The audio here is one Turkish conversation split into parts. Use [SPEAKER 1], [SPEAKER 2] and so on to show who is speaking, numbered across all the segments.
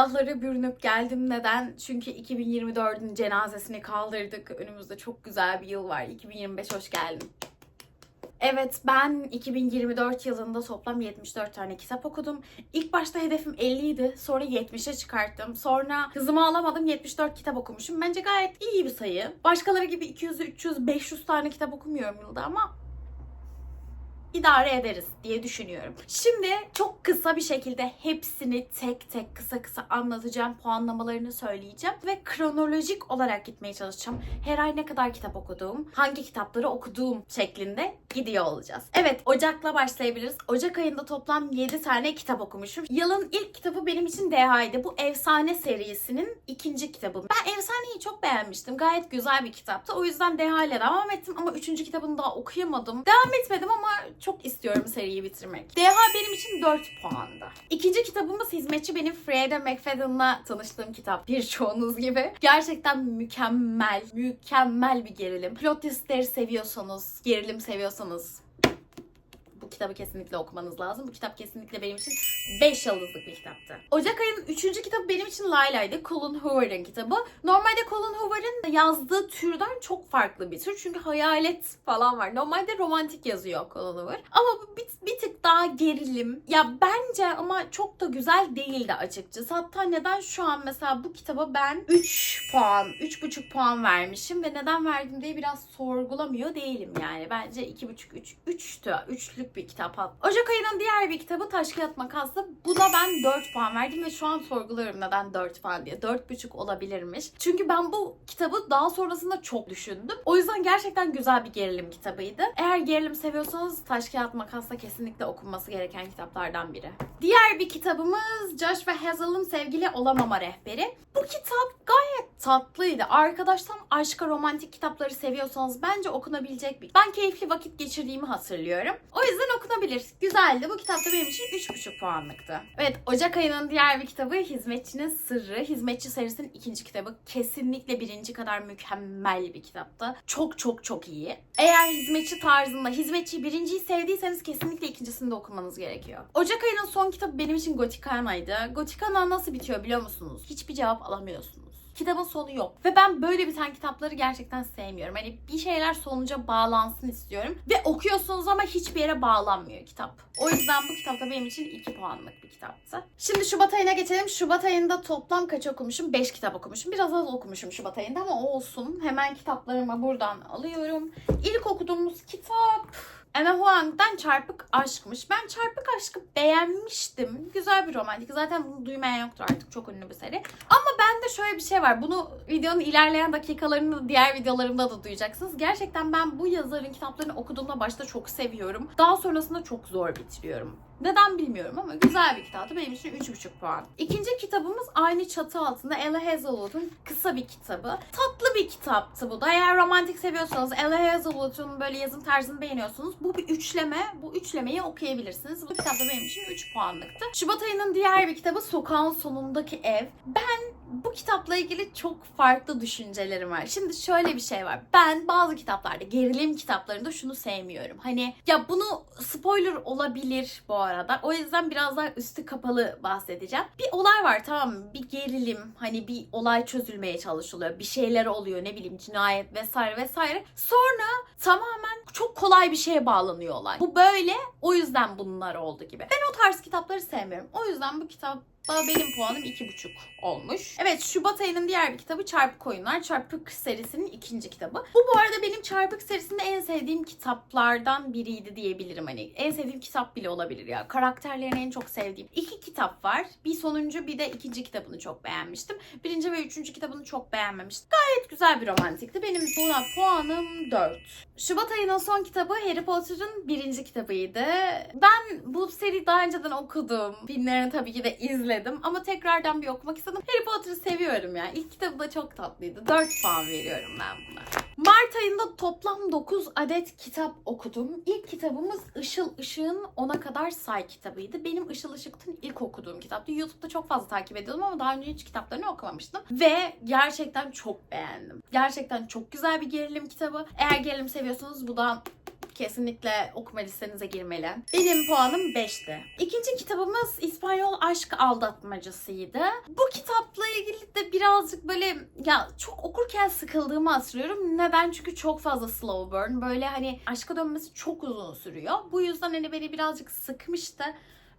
[SPEAKER 1] siyahları bürünüp geldim. Neden? Çünkü 2024'ün cenazesini kaldırdık. Önümüzde çok güzel bir yıl var. 2025 hoş geldin. Evet ben 2024 yılında toplam 74 tane kitap okudum. İlk başta hedefim 50 idi. Sonra 70'e çıkarttım. Sonra hızımı alamadım 74 kitap okumuşum. Bence gayet iyi bir sayı. Başkaları gibi 200, 300, 500 tane kitap okumuyorum yılda ama idare ederiz diye düşünüyorum. Şimdi çok kısa bir şekilde hepsini tek tek kısa kısa anlatacağım. Puanlamalarını söyleyeceğim ve kronolojik olarak gitmeye çalışacağım. Her ay ne kadar kitap okuduğum, hangi kitapları okuduğum şeklinde gidiyor olacağız. Evet, Ocak'la başlayabiliriz. Ocak ayında toplam 7 tane kitap okumuşum. Yılın ilk kitabı benim için DH'ydi. Bu Efsane serisinin ikinci kitabı. Ben Efsane'yi çok beğenmiştim. Gayet güzel bir kitaptı. O yüzden DH ile devam ettim ama üçüncü kitabını daha okuyamadım. Devam etmedim ama çok istiyorum seriyi bitirmek. DH benim için 4 puanda. İkinci kitabımız Hizmetçi benim Freya McFadden'la tanıştığım kitap. Birçoğunuz gibi. Gerçekten mükemmel, mükemmel bir gerilim. Plot twistleri seviyorsanız, gerilim seviyorsanız kitabı kesinlikle okumanız lazım. Bu kitap kesinlikle benim için 5 yıldızlık bir kitaptı. Ocak ayının 3. kitabı benim için Layla'ydı. Colin Hoover'ın kitabı. Normalde Colin Hoover'ın yazdığı türden çok farklı bir tür. Çünkü hayalet falan var. Normalde romantik yazıyor Colin Hoover. Ama bu bir, bir tık daha gerilim. Ya bence ama çok da güzel değildi açıkçası. Hatta neden şu an mesela bu kitaba ben 3 puan, 3,5 puan vermişim ve neden verdim diye biraz sorgulamıyor değilim yani. Bence 2,5 3 3'tü. 3'lük bir kitap. Ocak ayının diğer bir kitabı Taş Kağıt Makas'tı. Buna ben 4 puan verdim ve şu an sorguluyorum neden 4 puan diye. 4,5 olabilirmiş. Çünkü ben bu kitabı daha sonrasında çok düşündüm. O yüzden gerçekten güzel bir gerilim kitabıydı. Eğer gerilim seviyorsanız Taş Kağıt Makas'ta kesinlikle okunması gereken kitaplardan biri. Diğer bir kitabımız Josh ve Hazel'ın Sevgili Olamama Rehberi. Bu kitap gayet tatlıydı. Arkadaştan aşka romantik kitapları seviyorsanız bence okunabilecek bir. Ben keyifli vakit geçirdiğimi hatırlıyorum. O yüzden okunabilir. Güzeldi. Bu kitap da benim için 3,5 puanlıktı. Evet Ocak ayının diğer bir kitabı Hizmetçinin Sırrı. Hizmetçi serisinin ikinci kitabı. Kesinlikle birinci kadar mükemmel bir kitaptı. Çok çok çok iyi. Eğer hizmetçi tarzında hizmetçi birinciyi sevdiyseniz kesinlikle ikincisini de okumanız gerekiyor. Ocak ayının son kitabı benim için Gotikana'ydı. Gotikana nasıl bitiyor biliyor musunuz? Hiçbir cevap alamıyorsunuz. Kitabın sonu yok. Ve ben böyle biten kitapları gerçekten sevmiyorum. Hani bir şeyler sonuca bağlansın istiyorum. Ve okuyorsunuz ama hiçbir yere bağlanmıyor kitap. O yüzden bu kitap da benim için 2 puanlık bir kitaptı. Şimdi Şubat ayına geçelim. Şubat ayında toplam kaç okumuşum? 5 kitap okumuşum. Biraz az okumuşum Şubat ayında ama olsun. Hemen kitaplarımı buradan alıyorum. İlk okuduğumuz kitap Anna Huang'dan Çarpık Aşk'mış. Ben Çarpık Aşk'ı beğenmiştim. Güzel bir romantik. Zaten bunu duymayan yoktur artık. Çok ünlü bir seri. Ama bende şöyle bir şey var. Bunu videonun ilerleyen dakikalarında diğer videolarımda da duyacaksınız. Gerçekten ben bu yazarın kitaplarını okuduğumda başta çok seviyorum. Daha sonrasında çok zor bitiriyorum. Neden bilmiyorum ama güzel bir kitaptı. Benim için 3,5 puan. İkinci kitabımız aynı çatı altında Ella Hazelwood'un kısa bir kitabı. Tatlı bir kitaptı bu da. Eğer romantik seviyorsanız Ella Hazelwood'un böyle yazım tarzını beğeniyorsunuz. Bu bir üçleme. Bu üçlemeyi okuyabilirsiniz. Bu kitap da benim için 3 puanlıktı. Şubat ayının diğer bir kitabı Sokağın Sonundaki Ev. Ben bu kitapla ilgili çok farklı düşüncelerim var. Şimdi şöyle bir şey var. Ben bazı kitaplarda, gerilim kitaplarında şunu sevmiyorum. Hani ya bunu spoiler olabilir bu arada. O yüzden biraz daha üstü kapalı bahsedeceğim. Bir olay var tamam mı? Bir gerilim, hani bir olay çözülmeye çalışılıyor. Bir şeyler oluyor ne bileyim cinayet vesaire vesaire. Sonra tamamen çok kolay bir şeye bağlanıyor olay. Bu böyle o yüzden bunlar oldu gibi. Ben o tarz kitapları sevmiyorum. O yüzden bu kitap benim puanım 2,5 olmuş. Evet Şubat ayının diğer bir kitabı Çarpık Oyunlar. Çarpık serisinin ikinci kitabı. Bu bu arada benim Çarpık serisinde en sevdiğim kitaplardan biriydi diyebilirim. Hani en sevdiğim kitap bile olabilir ya. Karakterlerini en çok sevdiğim. iki kitap var. Bir sonuncu bir de ikinci kitabını çok beğenmiştim. Birinci ve üçüncü kitabını çok beğenmemiştim. Gayet güzel bir romantikti. Benim buna puanım 4. Şubat ayının son kitabı Harry Potter'ın birinci kitabıydı. Ben bu seri daha önceden okudum. Filmlerini tabii ki de izledim. Ama tekrardan bir okumak istedim. Harry Potter'ı seviyorum ya. İlk kitabı da çok tatlıydı. 4 puan veriyorum ben buna. Mart ayında toplam 9 adet kitap okudum. İlk kitabımız Işıl Işık'ın Ona Kadar Say kitabıydı. Benim Işıl Işık'ın ilk okuduğum kitaptı. YouTube'da çok fazla takip ediyordum ama daha önce hiç kitaplarını okumamıştım. Ve gerçekten çok beğendim. Gerçekten çok güzel bir gerilim kitabı. Eğer gerilim seviyorsanız bu da Kesinlikle okuma listenize girmeli. Benim puanım 5'ti. İkinci kitabımız İspanyol Aşk Aldatmacasıydı. Bu kitapla ilgili de birazcık böyle ya çok okurken sıkıldığımı hatırlıyorum. Neden? Çünkü çok fazla slow burn. Böyle hani aşka dönmesi çok uzun sürüyor. Bu yüzden hani beni birazcık sıkmıştı.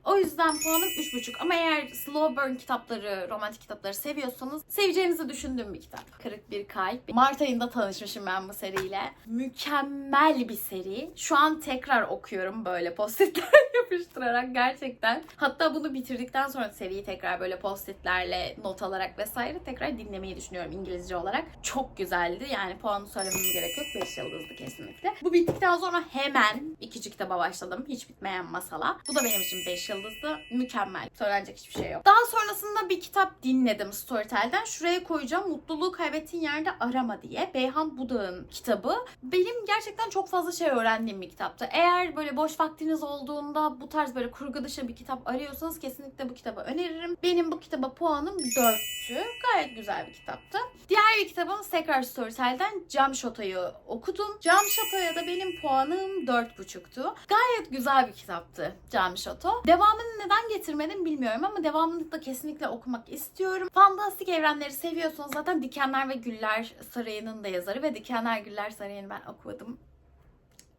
[SPEAKER 1] O yüzden puanım 3,5 ama eğer slow burn kitapları, romantik kitapları seviyorsanız seveceğinizi düşündüğüm bir kitap. Kırık Bir Kalp. Mart ayında tanışmışım ben bu seriyle. Mükemmel bir seri. Şu an tekrar okuyorum böyle postitler yapıştırarak gerçekten. Hatta bunu bitirdikten sonra seriyi tekrar böyle postitlerle not alarak vesaire tekrar dinlemeyi düşünüyorum İngilizce olarak. Çok güzeldi. Yani puanı söylemem gerek yok. 5 yıldızlı kesinlikle. Bu bittikten sonra hemen ikinci kitaba başladım. Hiç bitmeyen masala. Bu da benim için 5 yıldızlı. Mükemmel. Söylenecek hiçbir şey yok. Daha sonrasında bir kitap dinledim Storytel'den. Şuraya koyacağım. Mutluluğu kaybettiğin yerde arama diye. Beyhan Budak'ın kitabı. Benim gerçekten çok fazla şey öğrendiğim bir kitaptı. Eğer böyle boş vaktiniz olduğunda bu tarz böyle kurgu dışı bir kitap arıyorsanız kesinlikle bu kitabı öneririm. Benim bu kitaba puanım 4'tü. Gayet güzel bir kitaptı. Diğer bir kitabımız tekrar Storytel'den Cam Şoto'yu okudum. Cam Şoto'ya da benim puanım 4.5'tu. Gayet güzel bir kitaptı Cam Şoto. Devamını neden getirmedim bilmiyorum ama devamını da kesinlikle okumak istiyorum. Fantastik evrenleri seviyorsanız zaten Dikenler ve Güller Sarayı'nın da yazarı ve Dikenler Güller Sarayı'nı ben okumadım.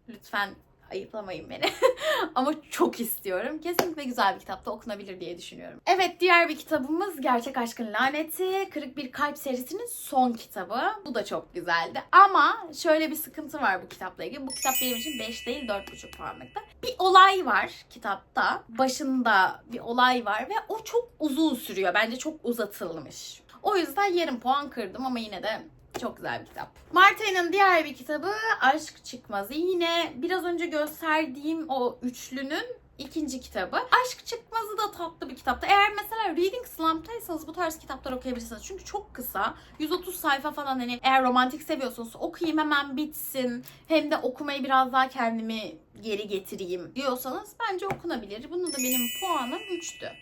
[SPEAKER 1] Lütfen ayıplamayın beni. Ama çok istiyorum. Kesinlikle güzel bir kitapta okunabilir diye düşünüyorum. Evet diğer bir kitabımız Gerçek Aşkın Laneti. Kırık Bir Kalp serisinin son kitabı. Bu da çok güzeldi. Ama şöyle bir sıkıntı var bu kitapla ilgili. Bu kitap benim için 5 değil 4,5 puanlıkta. Bir olay var kitapta. Başında bir olay var ve o çok uzun sürüyor. Bence çok uzatılmış. O yüzden yarım puan kırdım ama yine de çok güzel bir kitap. Mart ayının diğer bir kitabı Aşk Çıkmazı. Yine biraz önce gösterdiğim o üçlünün ikinci kitabı. Aşk Çıkmazı da tatlı bir kitaptı. Eğer mesela Reading Slump'taysanız bu tarz kitaplar okuyabilirsiniz. Çünkü çok kısa. 130 sayfa falan hani eğer romantik seviyorsanız okuyayım hemen bitsin. Hem de okumayı biraz daha kendimi geri getireyim diyorsanız bence okunabilir. Bunu da benim puanım 3'tü.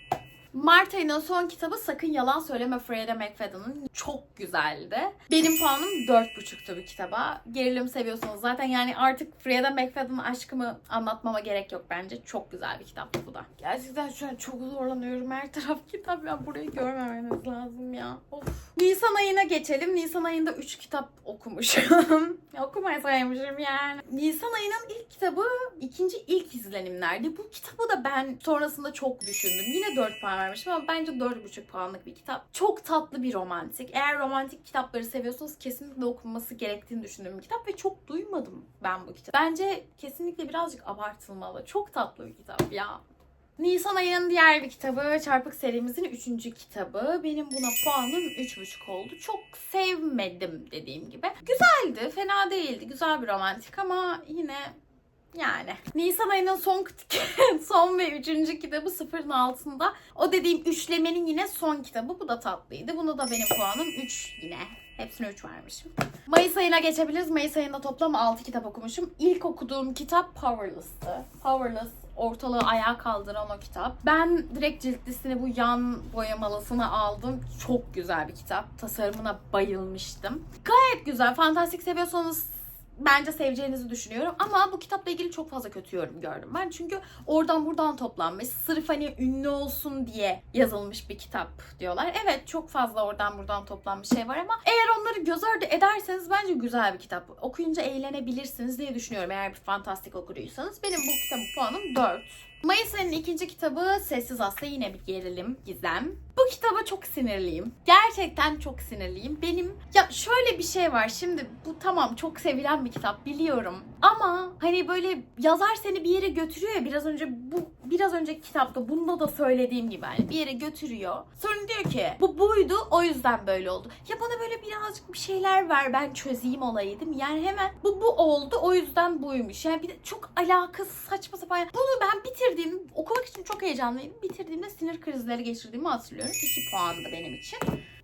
[SPEAKER 1] Mart ayının son kitabı Sakın Yalan Söyleme Freya McFadden'ın çok güzeldi. Benim puanım 4.5'tu bu kitaba. Gerilim seviyorsanız zaten yani artık Freya McFadden aşkımı anlatmama gerek yok bence. Çok güzel bir kitaptı bu da. Gerçekten şu an çok zorlanıyorum. Her taraf kitap ya burayı görmemeniz lazım ya. Of. Nisan ayına geçelim. Nisan ayında 3 kitap okumuşum. Okumasaymışım yani. Nisan ayının ilk kitabı ikinci ilk izlenimlerdi. Bu kitabı da ben sonrasında çok düşündüm. Yine 4 puan vermişim ama bence 4,5 puanlık bir kitap. Çok tatlı bir romantik. Eğer romantik kitapları seviyorsanız kesinlikle okunması gerektiğini düşündüğüm bir kitap ve çok duymadım ben bu kitabı. Bence kesinlikle birazcık abartılmalı. Çok tatlı bir kitap ya. Nisan ayının diğer bir kitabı Çarpık serimizin üçüncü kitabı. Benim buna puanım 3,5 oldu. Çok sevmedim dediğim gibi. Güzeldi, fena değildi. Güzel bir romantik ama yine yani. Nisan ayının son son ve üçüncü kitabı sıfırın altında. O dediğim üçlemenin yine son kitabı. Bu da tatlıydı. Bunu da benim puanım 3 yine. Hepsine 3 vermişim. Mayıs ayına geçebiliriz. Mayıs ayında toplam 6 kitap okumuşum. İlk okuduğum kitap Powerless'tı. Powerless ortalığı ayağa kaldıran o kitap. Ben direkt ciltlisini bu yan boyamalısını aldım. Çok güzel bir kitap. Tasarımına bayılmıştım. Gayet güzel. Fantastik seviyorsanız bence seveceğinizi düşünüyorum. Ama bu kitapla ilgili çok fazla kötü yorum gördüm ben. Çünkü oradan buradan toplanmış. Sırf hani ünlü olsun diye yazılmış bir kitap diyorlar. Evet çok fazla oradan buradan toplanmış şey var ama eğer onları göz ardı ederseniz bence güzel bir kitap. Okuyunca eğlenebilirsiniz diye düşünüyorum eğer bir fantastik okuduysanız. Benim bu kitabın puanım 4. Mayıs ayının ikinci kitabı Sessiz Aslı yine bir gerilim, gizem. Bu kitaba çok sinirliyim. Gerçekten çok sinirliyim. Benim ya şöyle bir şey var. Şimdi bu tamam çok sevilen bir kitap biliyorum. Ama hani böyle yazar seni bir yere götürüyor ya biraz önce bu biraz önceki kitapta bunda da söylediğim gibi hani bir yere götürüyor. Sonra diyor ki bu buydu o yüzden böyle oldu. Ya bana böyle birazcık bir şeyler ver ben çözeyim olayı değil mi? Yani hemen bu bu oldu o yüzden buymuş. Yani bir de çok alakasız saçma sapan. Bunu ben bitirdiğim okumak çok heyecanlıydım. Bitirdiğimde sinir krizleri geçirdiğimi hatırlıyorum. 2 puandı benim için.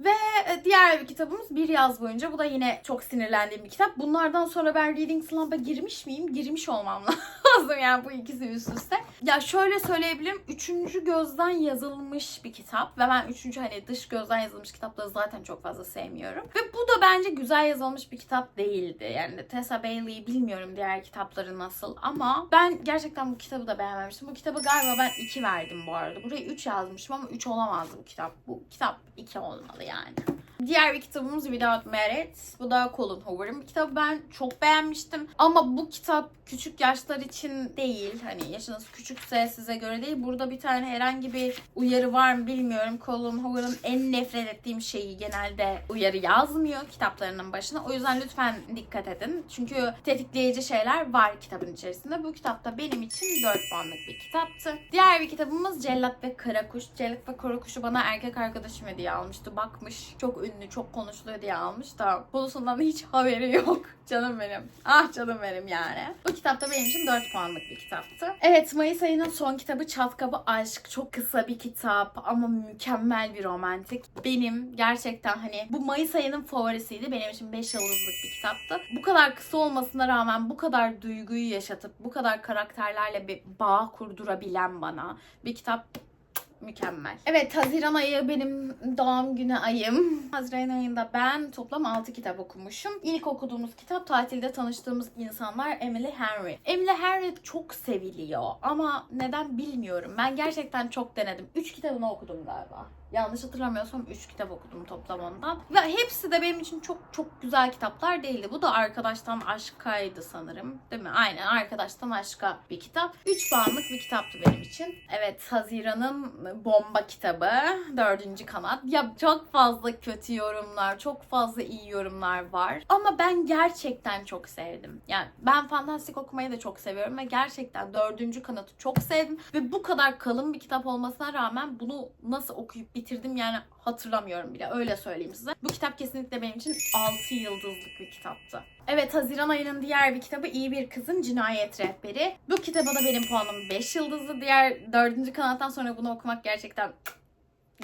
[SPEAKER 1] Ve e, diğer bir kitabımız Bir Yaz Boyunca. Bu da yine çok sinirlendiğim bir kitap. Bunlardan sonra ben Reading Slump'a girmiş miyim? Girmiş olmam lazım yani bu ikisi üst üste. Ya şöyle söyleyebilirim. Üçüncü gözden yazılmış bir kitap. Ve ben üçüncü hani dış gözden yazılmış kitapları zaten çok fazla sevmiyorum. Ve bu da bence güzel yazılmış bir kitap değildi. Yani Tessa Bailey'i bilmiyorum diğer kitapları nasıl ama ben gerçekten bu kitabı da beğenmemiştim. Bu kitabı galiba ben 2 verdim bu arada. Buraya 3 yazmışım ama 3 olamazdı bu kitap. Bu kitap 2 olmalı yani. done. Diğer bir kitabımız Without Merit. Bu da Colin Hoover'ın bir kitabı. Ben çok beğenmiştim. Ama bu kitap küçük yaşlar için değil. Hani yaşınız küçükse size göre değil. Burada bir tane herhangi bir uyarı var mı bilmiyorum. Colin Hoover'ın en nefret ettiğim şeyi genelde uyarı yazmıyor kitaplarının başına. O yüzden lütfen dikkat edin. Çünkü tetikleyici şeyler var kitabın içerisinde. Bu kitapta benim için 4 puanlık bir kitaptı. Diğer bir kitabımız Cellat ve Karakuş. Cellat ve Karakuş'u bana erkek arkadaşım hediye almıştı. Bakmış çok ünlü, çok konuşuluyor diye almış da konusundan hiç haberi yok. Canım benim. Ah canım benim yani. Bu kitap da benim için 4 puanlık bir kitaptı. Evet Mayıs ayının son kitabı Çat Kapı Aşk. Çok kısa bir kitap ama mükemmel bir romantik. Benim gerçekten hani bu Mayıs ayının favorisiydi. Benim için 5 yıldızlık bir kitaptı. Bu kadar kısa olmasına rağmen bu kadar duyguyu yaşatıp bu kadar karakterlerle bir bağ kurdurabilen bana bir kitap mükemmel. Evet Haziran ayı benim doğum günü ayım. Haziran ayında ben toplam 6 kitap okumuşum. İlk okuduğumuz kitap tatilde tanıştığımız insanlar Emily Henry. Emily Henry çok seviliyor ama neden bilmiyorum. Ben gerçekten çok denedim. 3 kitabını okudum galiba. Yanlış hatırlamıyorsam 3 kitap okudum toplam ondan. Ve hepsi de benim için çok çok güzel kitaplar değildi. Bu da Arkadaştan Aşka'ydı sanırım. Değil mi? Aynen Arkadaştan Aşka bir kitap. 3 puanlık bir kitaptı benim için. Evet Haziran'ın bomba kitabı. Dördüncü kanat. Ya çok fazla kötü yorumlar, çok fazla iyi yorumlar var. Ama ben gerçekten çok sevdim. Yani ben fantastik okumayı da çok seviyorum ve gerçekten dördüncü kanatı çok sevdim. Ve bu kadar kalın bir kitap olmasına rağmen bunu nasıl okuyup bitirdim yani hatırlamıyorum bile öyle söyleyeyim size. Bu kitap kesinlikle benim için 6 yıldızlık bir kitaptı. Evet Haziran ayının diğer bir kitabı İyi Bir Kızın Cinayet Rehberi. Bu kitaba da benim puanım 5 yıldızlı. Diğer dördüncü kanattan sonra bunu okumak gerçekten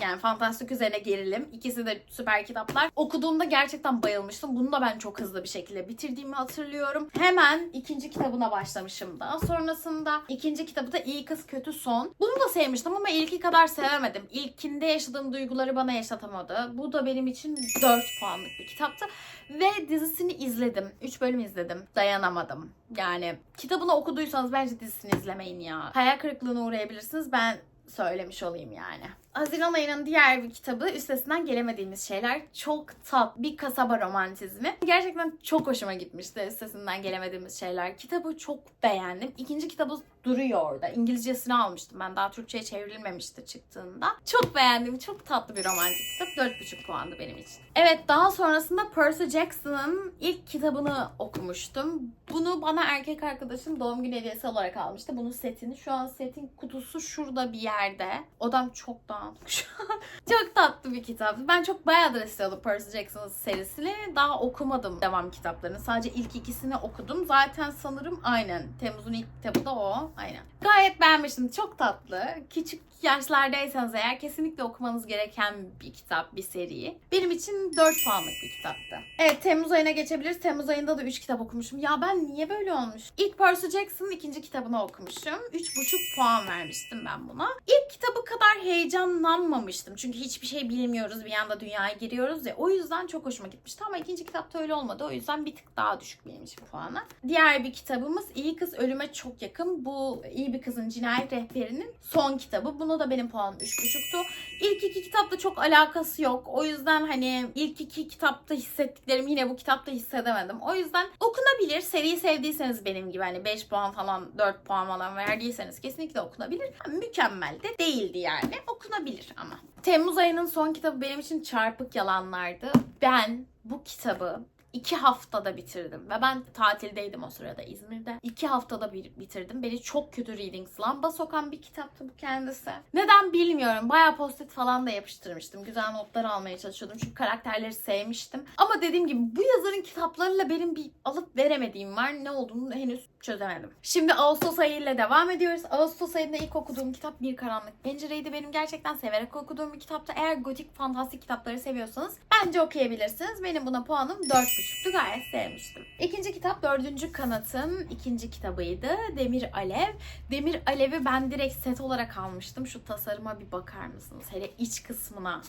[SPEAKER 1] yani fantastik üzerine gerilim. İkisi de süper kitaplar. Okuduğumda gerçekten bayılmıştım. Bunu da ben çok hızlı bir şekilde bitirdiğimi hatırlıyorum. Hemen ikinci kitabına başlamışım daha. Sonrasında ikinci kitabı da İyi Kız Kötü Son. Bunu da sevmiştim ama ilki kadar sevemedim. İlkinde yaşadığım duyguları bana yaşatamadı. Bu da benim için 4 puanlık bir kitaptı. Ve dizisini izledim. 3 bölüm izledim. Dayanamadım. Yani kitabını okuduysanız bence dizisini izlemeyin ya. Hayal kırıklığına uğrayabilirsiniz. Ben söylemiş olayım yani. Haziran ayının diğer bir kitabı üstesinden gelemediğimiz şeyler. Çok tat bir kasaba romantizmi. Gerçekten çok hoşuma gitmişti üstesinden gelemediğimiz şeyler. Kitabı çok beğendim. İkinci kitabı duruyor orada. İngilizcesini almıştım ben. Daha Türkçe'ye çevrilmemişti çıktığında. Çok beğendim. Çok tatlı bir romantik kitap. 4,5 puandı benim için. Evet daha sonrasında Percy Jackson'ın ilk kitabını okumuştum. Bunu bana erkek arkadaşım doğum günü hediyesi olarak almıştı. Bunun setini. Şu an setin kutusu şurada bir yerde. Odam çok dağınık şu an. çok tatlı bir kitap. Ben çok bayağıdır istiyordum Percy Jackson serisini. Daha okumadım devam kitaplarını. Sadece ilk ikisini okudum. Zaten sanırım aynen. Temmuz'un ilk kitabı da o. Aynen. Gayet beğenmiştim. Çok tatlı. Küçük yaşlardaysanız eğer kesinlikle okumanız gereken bir kitap, bir seri. Benim için 4 puanlık bir kitaptı. Evet Temmuz ayına geçebiliriz. Temmuz ayında da 3 kitap okumuşum. Ya ben niye böyle olmuş? İlk Percy Jackson'ın ikinci kitabını okumuşum. 3,5 puan vermiştim ben buna. İlk kitabı kadar heyecanlanmamıştım. Çünkü hiçbir şey bilmiyoruz. Bir anda dünyaya giriyoruz ya. O yüzden çok hoşuma gitmişti ama ikinci kitapta öyle olmadı. O yüzden bir tık daha düşük benim puanı. Diğer bir kitabımız İyi Kız Ölüme Çok Yakın. Bu iyi bir kızın cinayet rehberinin son kitabı. Bunu da benim puanım 3,5'tu. İlk iki kitapta çok alakası yok. O yüzden hani ilk iki kitapta hissettiklerimi yine bu kitapta hissedemedim. O yüzden okunabilir. Seriyi sevdiyseniz benim gibi hani 5 puan falan 4 puan falan verdiyseniz kesinlikle okunabilir. Mükemmel de değildi yani. Okunabilir ama. Temmuz ayının son kitabı benim için Çarpık Yalanlardı. Ben bu kitabı iki haftada bitirdim. Ve ben tatildeydim o sırada İzmir'de. İki haftada bir bitirdim. Beni çok kötü reading slumpa sokan bir kitaptı bu kendisi. Neden bilmiyorum. Bayağı post-it falan da yapıştırmıştım. Güzel notlar almaya çalışıyordum. Çünkü karakterleri sevmiştim. Ama dediğim gibi bu yazarın kitaplarıyla benim bir alıp veremediğim var. Ne olduğunu henüz çözemedim. Şimdi Ağustos ayıyla devam ediyoruz. Ağustos ayında ilk okuduğum kitap Bir Karanlık Pencereydi. Benim gerçekten severek okuduğum bir kitaptı. Eğer gotik fantastik kitapları seviyorsanız bence okuyabilirsiniz. Benim buna puanım 4.5'tu. Gayet sevmiştim. İkinci kitap dördüncü kanatın ikinci kitabıydı. Demir Alev. Demir Alev'i ben direkt set olarak almıştım. Şu tasarıma bir bakar mısınız? Hele iç kısmına.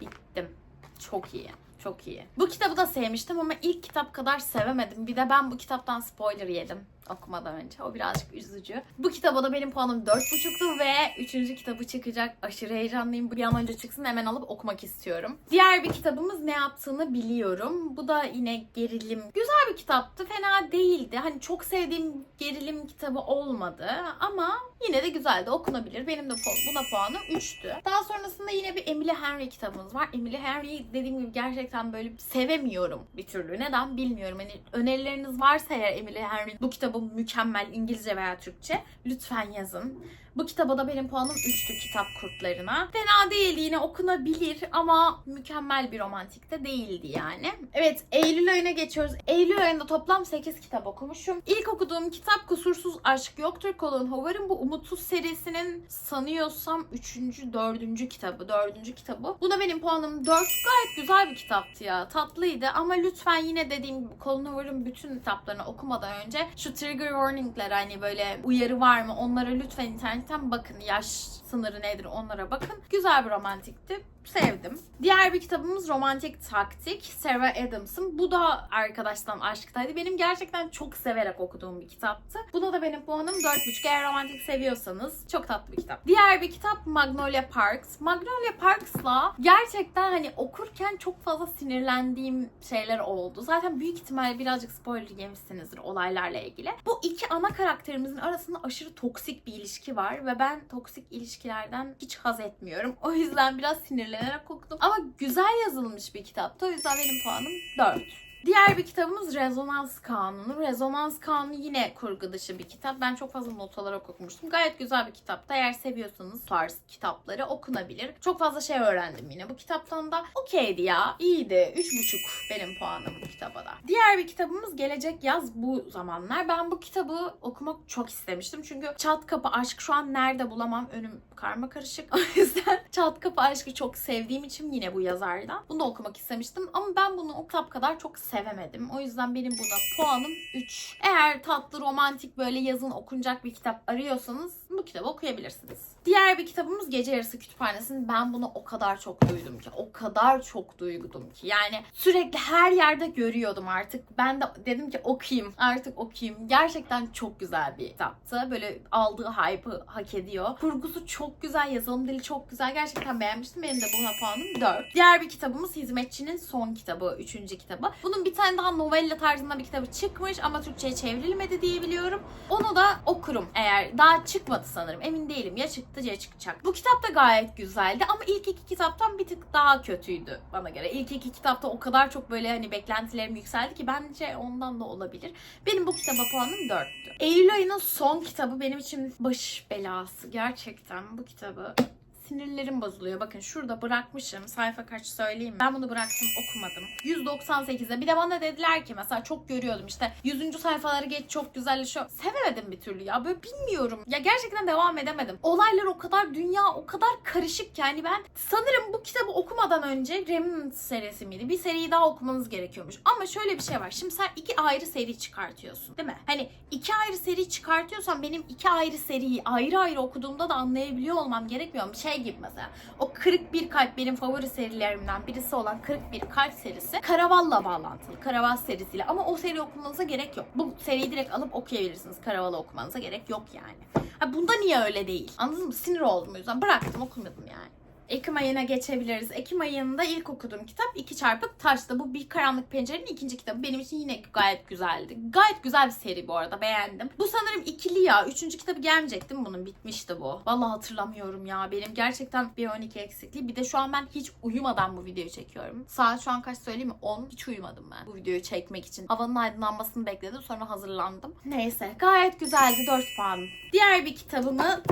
[SPEAKER 1] Bittim. Çok iyi. Çok iyi. Bu kitabı da sevmiştim ama ilk kitap kadar sevemedim. Bir de ben bu kitaptan spoiler yedim okumadan önce. O birazcık üzücü. Bu kitaba da benim puanım 4.5'tu ve 3. kitabı çıkacak. Aşırı heyecanlıyım. Bir an önce çıksın hemen alıp okumak istiyorum. Diğer bir kitabımız Ne Yaptığını Biliyorum. Bu da yine gerilim. Güzel bir kitaptı. Fena değildi. Hani çok sevdiğim gerilim kitabı olmadı ama yine de güzeldi. Okunabilir. Benim de buna puanım 3'tü. Daha sonrasında yine bir Emily Henry kitabımız var. Emily Henry'i dediğim gibi gerçekten böyle sevemiyorum bir türlü. Neden bilmiyorum. Hani önerileriniz varsa eğer Emily Henry bu kitabı mükemmel İngilizce veya Türkçe lütfen yazın. Bu kitaba da benim puanım 3'tü kitap kurtlarına. Fena değil yine okunabilir ama mükemmel bir romantik de değildi yani. Evet Eylül ayına geçiyoruz. Eylül ayında toplam 8 kitap okumuşum. İlk okuduğum kitap Kusursuz Aşk Yoktur Colin Hoover'ın bu Umutsuz serisinin sanıyorsam 3. 4. kitabı. 4. kitabı. Bu da benim puanım 4. Gayet güzel bir kitaptı ya. Tatlıydı ama lütfen yine dediğim gibi Colin Hoover'ın bütün kitaplarını okumadan önce şu trigger warning'ler hani böyle uyarı var mı onlara lütfen internetten bakın. Yaş sınırı nedir onlara bakın. Güzel bir romantikti. Sevdim. Diğer bir kitabımız Romantik Taktik. Sarah Adams'ın. Bu da arkadaştan aşktaydı. Benim gerçekten çok severek okuduğum bir kitaptı. Buna da benim puanım 4.5. Eğer romantik seviyorsanız çok tatlı bir kitap. Diğer bir kitap Magnolia Parks. Magnolia Parks'la gerçekten hani okurken çok fazla sinirlendiğim şeyler oldu. Zaten büyük ihtimalle birazcık spoiler yemişsinizdir olaylarla ilgili. Bu iki ana karakterimizin arasında aşırı toksik bir ilişki var ve ben toksik ilişkilerden hiç haz etmiyorum. O yüzden biraz sinirlenerek okudum. Ama güzel yazılmış bir kitaptı. O yüzden benim puanım 4. Diğer bir kitabımız Rezonans Kanunu. Rezonans Kanunu yine kurgu dışı bir kitap. Ben çok fazla not alarak okumuştum. Gayet güzel bir kitaptı. Eğer seviyorsanız tarz kitapları okunabilir. Çok fazla şey öğrendim yine bu kitaptan da. Okeydi ya. İyiydi. 3,5 benim puanım bu kitaba da. Diğer bir kitabımız Gelecek Yaz bu zamanlar. Ben bu kitabı okumak çok istemiştim. Çünkü Çat Kapı Aşk şu an nerede bulamam. Önüm karma karışık. O yüzden Çat Kapı Aşk'ı çok sevdiğim için yine bu yazardan. Bunu da okumak istemiştim. Ama ben bunu o kitap kadar çok sevemedim. O yüzden benim buna puanım 3. Eğer tatlı, romantik böyle yazın okunacak bir kitap arıyorsanız bu kitabı okuyabilirsiniz. Diğer bir kitabımız Gece Yarısı Kütüphanesi'nin ben bunu o kadar çok duydum ki. O kadar çok duydum ki. Yani sürekli her yerde görüyordum artık. Ben de dedim ki okuyayım. Artık okuyayım. Gerçekten çok güzel bir kitaptı. Böyle aldığı hype'ı hak ediyor. Kurgusu çok güzel. Yazılım dili çok güzel. Gerçekten beğenmiştim. Benim de buna puanım 4. Diğer bir kitabımız Hizmetçinin son kitabı. Üçüncü kitabı. Bunun bir tane daha novella tarzında bir kitabı çıkmış ama Türkçe'ye çevrilmedi diye biliyorum. Onu da okurum eğer. Daha çıkmadı sanırım. Emin değilim. Ya çıktı ya çıkacak. Bu kitap da gayet güzeldi ama ilk iki kitaptan bir tık daha kötüydü bana göre. İlk iki kitapta o kadar çok böyle hani beklentilerim yükseldi ki bence ondan da olabilir. Benim bu kitaba puanım 4'tü. Eylül ayının son kitabı benim için baş belası. Gerçekten bu kitabı sinirlerim bozuluyor. Bakın şurada bırakmışım. Sayfa kaç söyleyeyim? Ben bunu bıraktım okumadım. 198'e. Bir de bana dediler ki mesela çok görüyordum işte 100. sayfaları geç çok güzelleşiyor. Sevemedim bir türlü ya. Böyle bilmiyorum. Ya gerçekten devam edemedim. Olaylar o kadar dünya o kadar karışık ki yani ben sanırım bu kitabı okumadan önce Remnant serisi miydi? Bir seriyi daha okumanız gerekiyormuş. Ama şöyle bir şey var. Şimdi sen iki ayrı seri çıkartıyorsun değil mi? Hani iki ayrı seri çıkartıyorsan benim iki ayrı seriyi ayrı ayrı okuduğumda da anlayabiliyor olmam gerekmiyor mu? Şey gibi mesela. O Kırık Bir Kalp benim favori serilerimden birisi olan Kırık Bir Kalp serisi Karaval'la bağlantılı. Karaval serisiyle. Ama o seri okumanıza gerek yok. Bu seriyi direkt alıp okuyabilirsiniz. Karaval'ı okumanıza gerek yok yani. Ha, bunda niye öyle değil? Anladın mı? Sinir oldum o yüzden. Bıraktım okumadım yani. Ekim ayına geçebiliriz. Ekim ayında ilk okuduğum kitap 2 çarpık taşta. Bu Bir Karanlık Pencerenin ikinci kitabı. Benim için yine gayet güzeldi. Gayet güzel bir seri bu arada. Beğendim. Bu sanırım ikili ya. Üçüncü kitabı gelmeyecek değil mi bunun? Bitmişti bu. Vallahi hatırlamıyorum ya. Benim gerçekten bir 12 eksikliği. Bir de şu an ben hiç uyumadan bu videoyu çekiyorum. Saat şu an kaç söyleyeyim mi? 10. Hiç uyumadım ben bu videoyu çekmek için. Havanın aydınlanmasını bekledim. Sonra hazırlandım. Neyse. Gayet güzeldi. 4 puan. Diğer bir kitabımı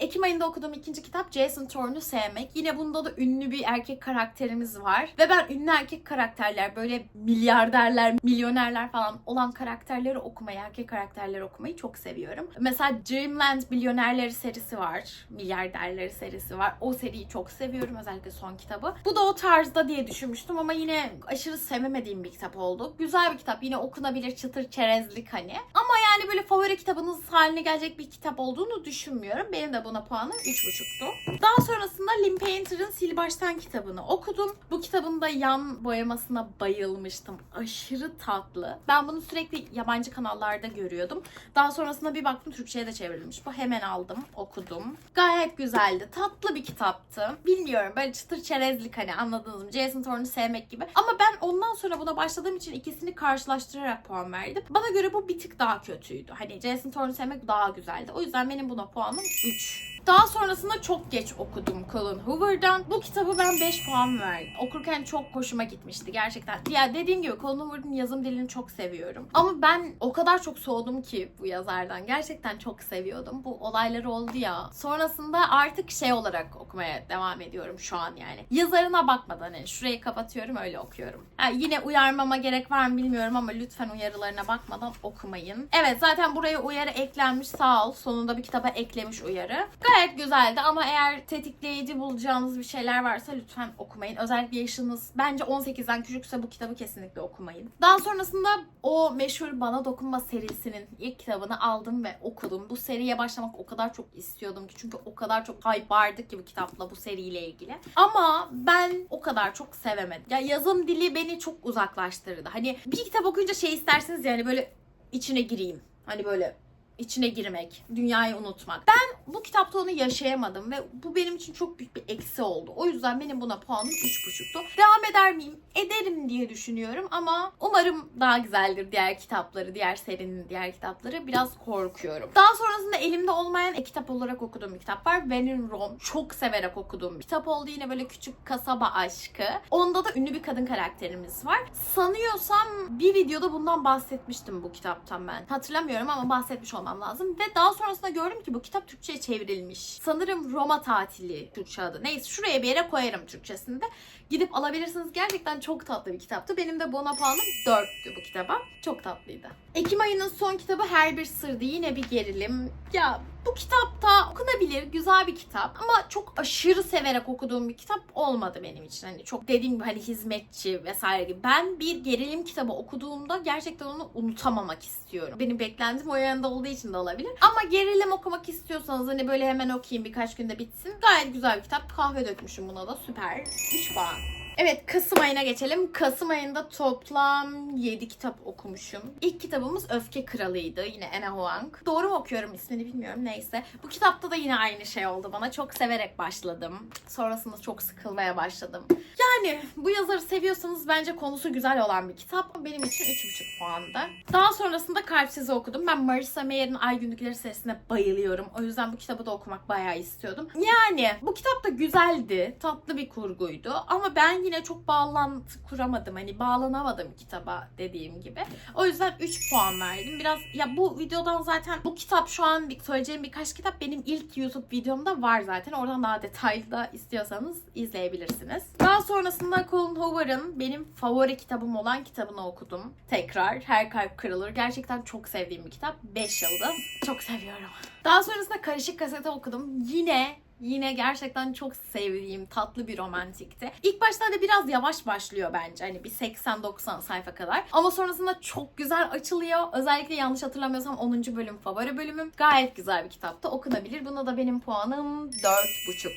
[SPEAKER 1] Ekim ayında okuduğum ikinci kitap Jason Thorne'u sevmek. Yine bunda da ünlü bir erkek karakterimiz var. Ve ben ünlü erkek karakterler böyle milyarderler, milyonerler falan olan karakterleri okumayı, erkek karakterleri okumayı çok seviyorum. Mesela Dreamland Milyonerleri serisi var. Milyarderleri serisi var. O seriyi çok seviyorum. Özellikle son kitabı. Bu da o tarzda diye düşünmüştüm ama yine aşırı sevemediğim bir kitap oldu. Güzel bir kitap. Yine okunabilir çıtır çerezlik hani. Ama yani böyle favori kitabınız haline gelecek bir kitap olduğunu düşünmüyorum. Benim de buna puanım 3.5'tu. Daha sonrasında Lynn Painter'ın Sil Baştan kitabını okudum. Bu kitabın da yan boyamasına bayılmıştım. Aşırı tatlı. Ben bunu sürekli yabancı kanallarda görüyordum. Daha sonrasında bir baktım Türkçe'ye de çevrilmiş. Bu hemen aldım, okudum. Gayet güzeldi. Tatlı bir kitaptı. Bilmiyorum böyle çıtır çerezlik hani anladınız mı? Jason Thorne'u sevmek gibi. Ama ben ondan sonra buna başladığım için ikisini karşılaştırarak puan verdim. Bana göre bu bir tık daha kötüydü. Hani Jason Thorne'u sevmek daha güzeldi. O yüzden benim buna puanım 3. Daha sonrasında çok geç okudum Colin Hoover'dan. Bu kitabı ben 5 puan verdim. Okurken çok hoşuma gitmişti gerçekten. Ya dediğim gibi Colin Hoover'ın yazım dilini çok seviyorum. Ama ben o kadar çok soğudum ki bu yazardan. Gerçekten çok seviyordum. Bu olayları oldu ya. Sonrasında artık şey olarak okumaya devam ediyorum şu an yani. Yazarına bakmadan hani şurayı kapatıyorum öyle okuyorum. Ha, yine uyarmama gerek var mı bilmiyorum ama lütfen uyarılarına bakmadan okumayın. Evet zaten buraya uyarı eklenmiş sağ ol. Sonunda bir kitaba eklemiş uyarı. Gayet güzeldi ama eğer tetikleyici bulacağınız bir şeyler varsa lütfen okumayın. Özellikle yaşınız bence 18'den küçükse bu kitabı kesinlikle okumayın. Daha sonrasında o meşhur Bana Dokunma serisinin ilk kitabını aldım ve okudum. Bu seriye başlamak o kadar çok istiyordum ki çünkü o kadar çok hype vardı ki bu kitapla bu seriyle ilgili. Ama ben o kadar çok sevemedim. Ya yazım dili beni çok uzaklaştırdı. Hani bir kitap okuyunca şey istersiniz yani böyle içine gireyim. Hani böyle içine girmek, dünyayı unutmak. Ben bu kitapta onu yaşayamadım ve bu benim için çok büyük bir eksi oldu. O yüzden benim buna puanım 3.5'tu. Devam eder miyim? Ederim diye düşünüyorum ama umarım daha güzeldir diğer kitapları, diğer serinin diğer kitapları. Biraz korkuyorum. Daha sonrasında elimde olmayan e-kitap olarak okuduğum bir kitap var. When in Rome. Çok severek okuduğum bir kitap oldu. Yine böyle küçük kasaba aşkı. Onda da ünlü bir kadın karakterimiz var. Sanıyorsam bir videoda bundan bahsetmiştim bu kitaptan ben. Hatırlamıyorum ama bahsetmiş olmam lazım. Ve daha sonrasında gördüm ki bu kitap Türkçe'ye çevrilmiş. Sanırım Roma tatili Türkçe adı. Neyse şuraya bir yere koyarım Türkçesinde. Gidip alabilirsiniz. Gerçekten çok tatlı bir kitaptı. Benim de Bona puanım 4'tü bu kitaba. Çok tatlıydı. Ekim ayının son kitabı Her Bir Sırdı. Yine bir gerilim. Ya bu kitapta okunabilir, güzel bir kitap ama çok aşırı severek okuduğum bir kitap olmadı benim için. Hani çok dediğim gibi hani hizmetçi vesaire gibi. Ben bir gerilim kitabı okuduğumda gerçekten onu unutamamak istiyorum. Benim beklentim o yönde olduğu için de olabilir. Ama gerilim okumak istiyorsanız hani böyle hemen okuyayım birkaç günde bitsin. Gayet güzel bir kitap. Kahve dökmüşüm buna da süper. 3 puan. Evet Kasım ayına geçelim. Kasım ayında toplam 7 kitap okumuşum. İlk kitabımız Öfke Kralı'ydı. Yine Anna Huang. Doğru mu okuyorum ismini bilmiyorum neyse. Bu kitapta da yine aynı şey oldu bana. Çok severek başladım. Sonrasında çok sıkılmaya başladım. Yani bu yazarı seviyorsanız bence konusu güzel olan bir kitap. Benim için 3,5 puanda. Daha sonrasında Kalpsiz'i okudum. Ben Marissa Mayer'in Ay Günlükleri serisine bayılıyorum. O yüzden bu kitabı da okumak bayağı istiyordum. Yani bu kitap da güzeldi. Tatlı bir kurguydu. Ama ben yine çok bağlantı kuramadım. Hani bağlanamadım kitaba dediğim gibi. O yüzden 3 puan verdim. Biraz ya bu videodan zaten bu kitap şu an söyleyeceğim birkaç kitap benim ilk YouTube videomda var zaten. Oradan daha detaylı da istiyorsanız izleyebilirsiniz. Daha sonrasında Colin Hoover'ın benim favori kitabım olan kitabını okudum. Tekrar Her Kalp Kırılır. Gerçekten çok sevdiğim bir kitap. 5 yıldız. Çok seviyorum. Daha sonrasında Karışık Kasete okudum. Yine Yine gerçekten çok sevdiğim tatlı bir romantikti. İlk başlarda biraz yavaş başlıyor bence. Hani bir 80-90 sayfa kadar. Ama sonrasında çok güzel açılıyor. Özellikle yanlış hatırlamıyorsam 10. bölüm favori bölümüm. Gayet güzel bir kitaptı. Okunabilir. Buna da benim puanım 4,5.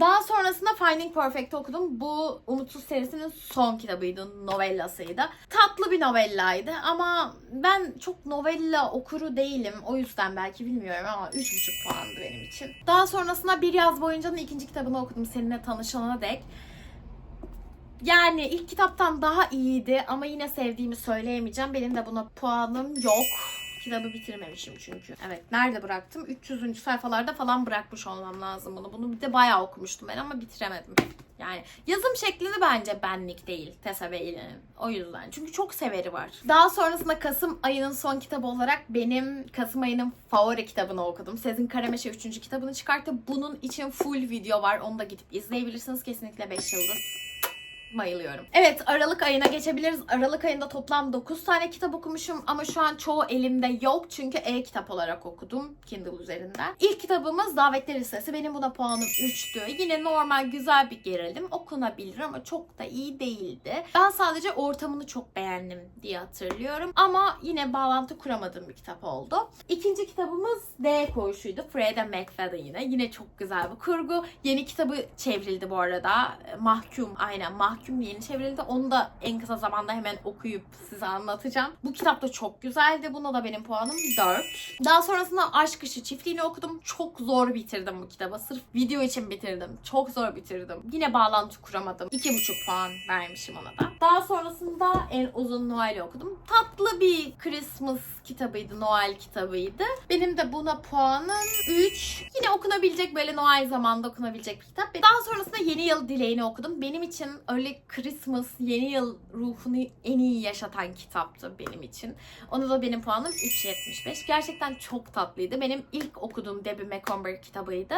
[SPEAKER 1] Daha sonrasında Finding Perfect'i okudum. Bu Umutsuz serisinin son kitabıydı. Novellasıydı. Tatlı bir novellaydı ama ben çok novella okuru değilim. O yüzden belki bilmiyorum ama 3,5 puandı benim için. Daha sonrasında Bir Yaz Boyunca'nın ikinci kitabını okudum seninle tanışana dek. Yani ilk kitaptan daha iyiydi ama yine sevdiğimi söyleyemeyeceğim. Benim de buna puanım yok. Kitabı bitirmemişim çünkü. Evet nerede bıraktım? 300. sayfalarda falan bırakmış olmam lazım bunu. Bunu bir de bayağı okumuştum ben ama bitiremedim. Yani yazım şeklini bence benlik değil Tessa Bailey'nin. O yüzden. Çünkü çok severi var. Daha sonrasında Kasım ayının son kitabı olarak benim Kasım ayının favori kitabını okudum. Sezin Karameşe 3. kitabını çıkarttı. Bunun için full video var. Onu da gidip izleyebilirsiniz. Kesinlikle 5 yıldız. Bayılıyorum. Evet Aralık ayına geçebiliriz. Aralık ayında toplam 9 tane kitap okumuşum ama şu an çoğu elimde yok çünkü e-kitap olarak okudum Kindle üzerinden. İlk kitabımız Davetler Listesi. Benim buna puanım 3'tü. Yine normal güzel bir gerilim. Okunabilir ama çok da iyi değildi. Ben sadece ortamını çok beğendim diye hatırlıyorum. Ama yine bağlantı kuramadığım bir kitap oldu. İkinci kitabımız D koğuşuydu. Freda McFadden yine. Yine çok güzel bir kurgu. Yeni kitabı çevrildi bu arada. Mahkum. Aynen Mahkum yeni çevrildi. Onu da en kısa zamanda hemen okuyup size anlatacağım. Bu kitap da çok güzeldi. Buna da benim puanım 4. Daha sonrasında Aşk Işığı Çiftliği'ni okudum. Çok zor bitirdim bu kitabı. Sırf video için bitirdim. Çok zor bitirdim. Yine bağlantı kuramadım. 2,5 puan vermişim ona da. Daha sonrasında en uzun Noel'i okudum. Tatlı bir Christmas kitabıydı. Noel kitabıydı. Benim de buna puanım 3. Yine okunabilecek böyle Noel zamanında okunabilecek bir kitap. Daha sonrasında Yeni Yıl Dileğini okudum. Benim için öyle Christmas, Yeni Yıl ruhunu en iyi yaşatan kitaptı benim için. Ona da benim puanım 3.75. Gerçekten çok tatlıydı. Benim ilk okuduğum Debbie Macomber kitabıydı.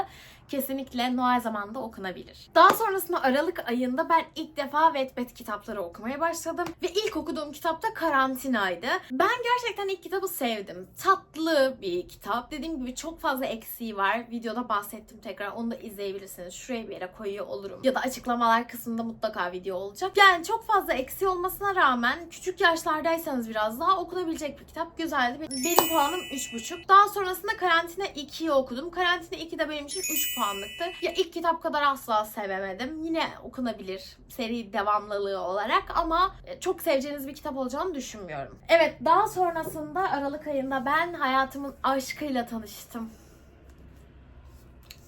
[SPEAKER 1] Kesinlikle Noel zamanında okunabilir. Daha sonrasında Aralık ayında ben ilk defa Wattpad kitapları okumaya başladım. Ve ilk okuduğum kitap da Karantinaydı. Ben gerçekten ilk kitabı sevdim. Tatlı bir kitap. Dediğim gibi çok fazla eksiği var. Videoda bahsettim tekrar. Onu da izleyebilirsiniz. Şuraya bir yere koyuyor olurum. Ya da açıklamalar kısmında mutlaka video olacak. Yani çok fazla eksiği olmasına rağmen küçük yaşlardaysanız biraz daha okunabilecek bir kitap. Güzeldi. Benim puanım 3,5. Daha sonrasında Karantina 2'yi okudum. Karantina 2 de benim için 3 puanlıktı. Ya ilk kitap kadar asla sevemedim. Yine okunabilir seri devamlılığı olarak ama çok seveceğiniz bir kitap olacağını düşünmüyorum. Evet daha sonrasında Aralık ayında ben hayatımın aşkıyla tanıştım.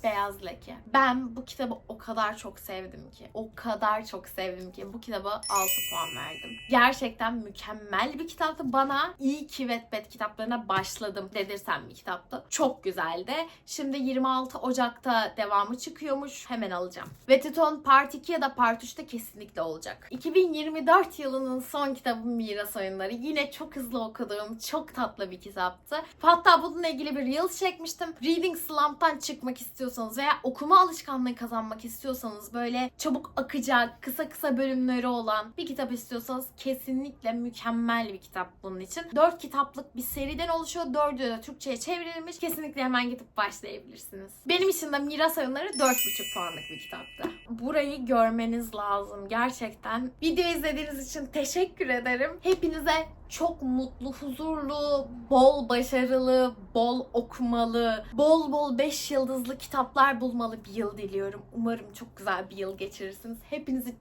[SPEAKER 1] Beyaz Leke. Ben bu kitabı o kadar çok sevdim ki. O kadar çok sevdim ki. Bu kitaba 6 puan verdim. Gerçekten mükemmel bir kitaptı. Bana iyi ki Wattpad kitaplarına başladım dedirsem bir kitaptı. Çok güzeldi. Şimdi 26 Ocak'ta devamı çıkıyormuş. Hemen alacağım. Vetiton Part 2 ya da Part 3'te kesinlikle olacak. 2024 yılının son kitabı Miras Oyunları. Yine çok hızlı okuduğum, çok tatlı bir kitaptı. Hatta bununla ilgili bir Reels çekmiştim. Reading Slump'tan çıkmak istiyorsanız veya okuma alışkanlığı kazanmak istiyorsanız böyle çabuk akacak, kısa kısa bölümleri olan bir kitap istiyorsanız kesinlikle mükemmel bir kitap bunun için. 4 kitaplık bir seriden oluşuyor. Dördü de Türkçe'ye çevrilmiş. Kesinlikle hemen gidip başlayabilirsiniz. Benim için de Miras Oyunları 4,5 puanlık bir kitaptı. Burayı görmeniz lazım gerçekten. Video izlediğiniz için teşekkür ederim. Hepinize çok mutlu, huzurlu, bol başarılı, bol okumalı, bol bol 5 yıldızlı kitaplar bulmalı bir yıl diliyorum. Umarım çok güzel bir yıl geçirirsiniz. Hepinizi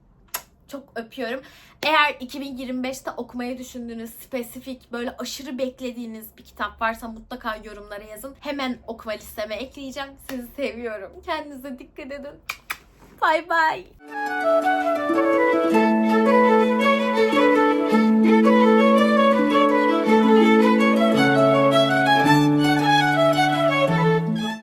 [SPEAKER 1] çok öpüyorum. Eğer 2025'te okumayı düşündüğünüz spesifik böyle aşırı beklediğiniz bir kitap varsa mutlaka yorumlara yazın. Hemen okuma listeme ekleyeceğim. Sizi seviyorum. Kendinize dikkat edin. Bye bye.